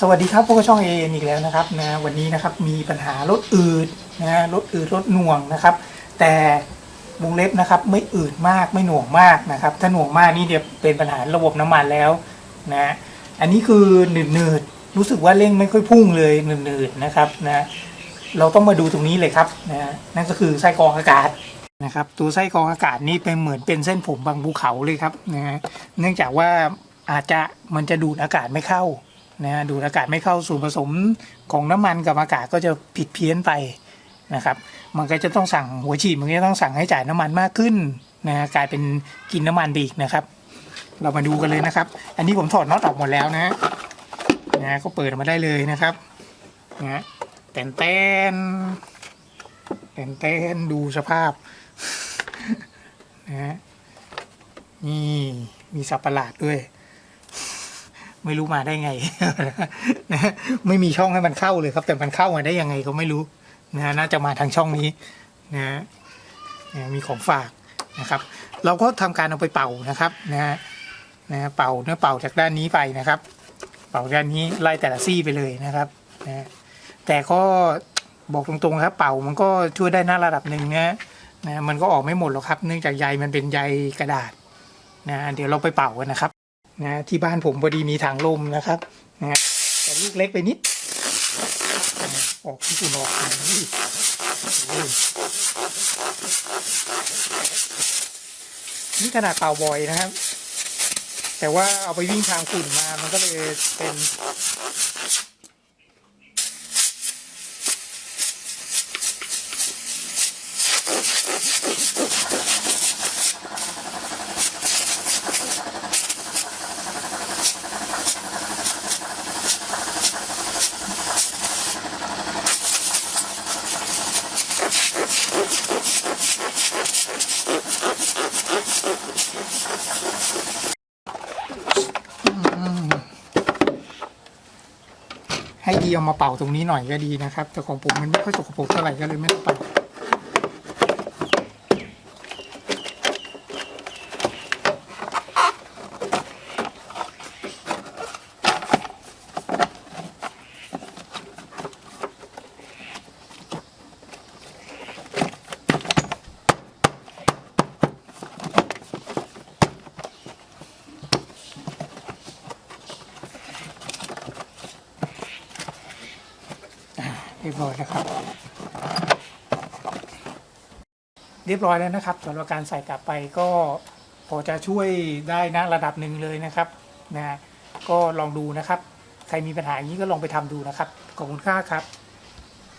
สวัสดีครับพวกช่องเอ็นอีกแล้วนะครับนะวันนี้นะครับมีปัญหารถอืดนะรถอืดรถหน่วงนะครับ แต่วงเล็บนะครับไม่อืดมากไม่หน่วงมากนะครับ ถ้าหน่วงมากนี่เดี๋ยวเป็นปัญหาระบบน้ำมันแล้วนะอันนี้คือหนืดหนืดรู้สึกว่าเร่งไม่ค่อยพุ่งเลยหนืดหนืดนะครับนะเราต้องมาดูตรงนี้เลยครับนะนั่นก็คือไส้กรองอากาศนะครับตัวไส้กรองอากาศนี่เป็นเหมือนเป็นเส้นผมบางภูเขาเลยครับนะฮะเนื่องจากว่าอาจจะมันจะดูดอากาศไม่เข้า นะฮะดูดอากาศไม่เข้าส่วนผสมของน้ำมันกับอากาศก็จะผิดเพี้ยนไปนะครับมันก็จะต้องสั่งหัวฉีดมันก็จะต้องสั่งให้จ่ายน้ำมันมากขึ้นนะกลายเป็นกินน้ำมันไปอีกนะครับ เรามาดูกันเลยนะครับ อันนี้ผมถอดน็อตออกหมดแล้วนะนะก็เปิดออกมาได้เลยนะครับนะแตนแตนแตนแตนดูสภาพนะฮะนี่มีสับประหลาดด้วย ไม่รู้มาได้ไงนะไม่มีช่องให้มันเข้าเลยครับ แต่มันเข้ามาได้ยังไงก็ไม่รู้นะน่าจะมาทางช่องนี้นะมีของฝากนะครับ เราก็ทำการเอาไปเป่านะครับนะฮะนะเป่าเนื้อเป่าจากด้านนี้ไปนะครับ เป่าด้านนี้ไล่แต่ละซี่ไปเลยนะครับนะแต่ก็บอกตรงๆครับ เป่ามันก็ช่วยได้นะระดับหนึ่งนะนะมันก็ออกไม่หมดหรอกครับ เนื่องจากใยมันเป็นใยกระดาษนะเดี๋ยวเราไปเป่ากันนะครับ นะที่บ้านผมพอดีมีถังลมนะครับนะแต่ลูกเล็กไปนิด ออกที่คุณออกนี่นี่ขนาดเป่าบอยนะครับ แต่ว่าเอาไปวิ่งทางฝุ่นมามันก็เลยเป็น ให้ดีเอามาเป่าตรงนี้หน่อยก็ดีนะครับ แต่ของผมมันไม่ค่อยสกปรกเท่าไหร่ก็เลยไม่ต้องเป่ รียบร้อยนะครับ เรียบร้อยแล้วนะครับสำหรับการใส่กลับไปก็พอจะช่วยได้นะระดับหนึ่งเลยนะครับนะก็ลองดูนะครับ ใครมีปัญหาอย่างนี้ก็ลองไปทำดูนะครับขอบคุณค่าครับ